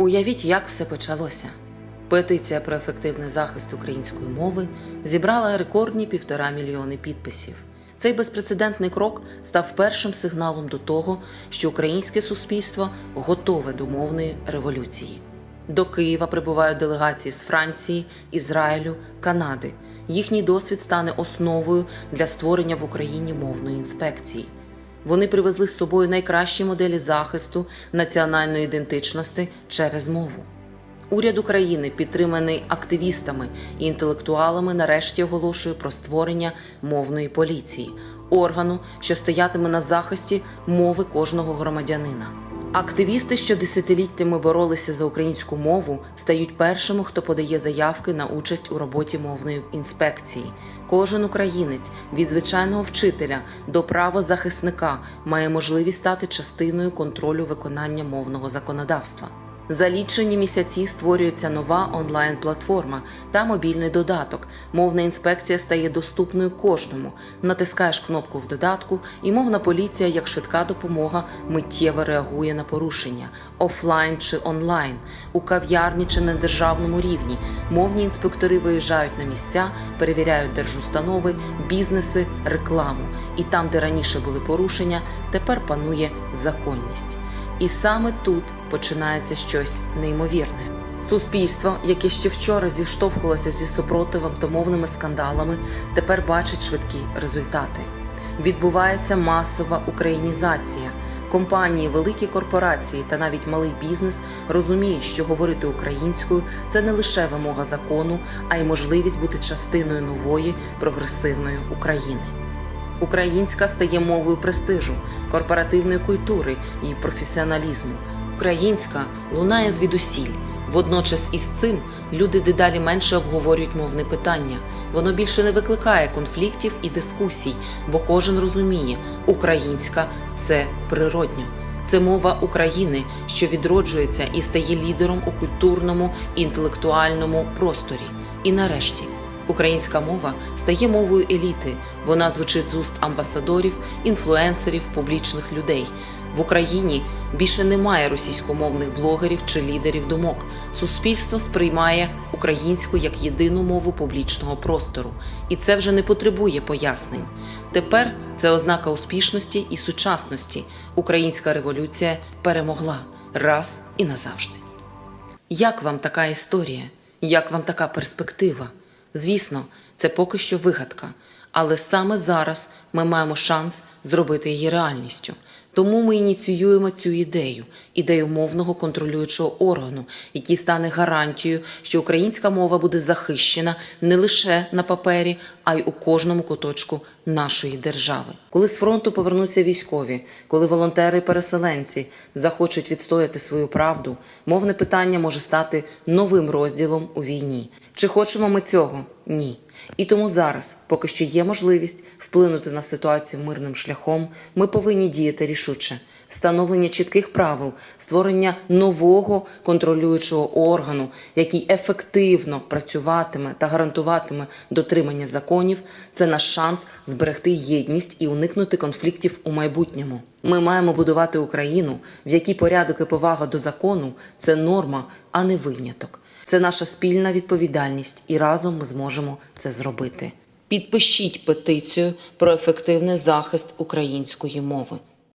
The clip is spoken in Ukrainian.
Уявіть, як все почалося. Петиція про ефективний захист української мови зібрала рекордні півтора мільйони підписів. Цей безпрецедентний крок став першим сигналом до того, що українське суспільство готове до мовної революції. До Києва прибувають делегації з Франції, Ізраїлю, Канади. Їхній досвід стане основою для створення в Україні мовної інспекції. Вони привезли з собою найкращі моделі захисту національної ідентичності через мову. Уряд України, підтриманий активістами і інтелектуалами, нарешті оголошує про створення мовної поліції, органу, що стоятиме на захисті мови кожного громадянина. Активісти, що десятиліттями боролися за українську мову, стають першими, хто подає заявки на участь у роботі мовної інспекції. Кожен українець від звичайного вчителя до правозахисника має можливість стати частиною контролю виконання мовного законодавства. За лічені місяці створюється нова онлайн-платформа та мобільний додаток. Мовна інспекція стає доступною кожному. Натискаєш кнопку в додатку, і мовна поліція, як швидка допомога, миттєво реагує на порушення офлайн чи онлайн, у кав'ярні чи на державному рівні. Мовні інспектори виїжджають на місця, перевіряють держустанови, бізнеси, рекламу. І там, де раніше були порушення, тепер панує законність. І саме тут починається щось неймовірне. Суспільство, яке ще вчора зіштовхувалося зі супротивом та мовними скандалами, тепер бачить швидкі результати. Відбувається масова українізація. Компанії, великі корпорації та навіть малий бізнес розуміють, що говорити українською це не лише вимога закону, а й можливість бути частиною нової прогресивної України. Українська стає мовою престижу, корпоративної культури і професіоналізму. Українська лунає звідусіль. Водночас із цим люди дедалі менше обговорюють мовне питання. Воно більше не викликає конфліктів і дискусій, бо кожен розуміє, українська це природньо. Це мова України, що відроджується і стає лідером у культурному інтелектуальному просторі. І нарешті Українська мова стає мовою еліти. Вона звучить з уст амбасадорів, інфлюенсерів, публічних людей. В Україні більше немає російськомовних блогерів чи лідерів думок. Суспільство сприймає українську як єдину мову публічного простору, і це вже не потребує пояснень. Тепер це ознака успішності і сучасності. Українська революція перемогла раз і назавжди. Як вам така історія? Як вам така перспектива? Звісно, це поки що вигадка, але саме зараз ми маємо шанс зробити її реальністю. Тому ми ініціюємо цю ідею, ідею мовного контролюючого органу, який стане гарантією, що українська мова буде захищена не лише на папері, а й у кожному куточку нашої держави. Коли з фронту повернуться військові, коли волонтери-переселенці захочуть відстояти свою правду, мовне питання може стати новим розділом у війні. Чи хочемо ми цього? Ні. І тому зараз, поки що є можливість вплинути на ситуацію мирним шляхом, ми повинні діяти рішуче. Встановлення чітких правил, створення нового контролюючого органу, який ефективно працюватиме та гарантуватиме дотримання законів, це наш шанс зберегти єдність і уникнути конфліктів у майбутньому. Ми маємо будувати Україну, в якій порядок і повага до закону це норма, а не виняток. Це наша спільна відповідальність, і разом ми зможемо це зробити. Підпишіть петицію про ефективний захист української мови.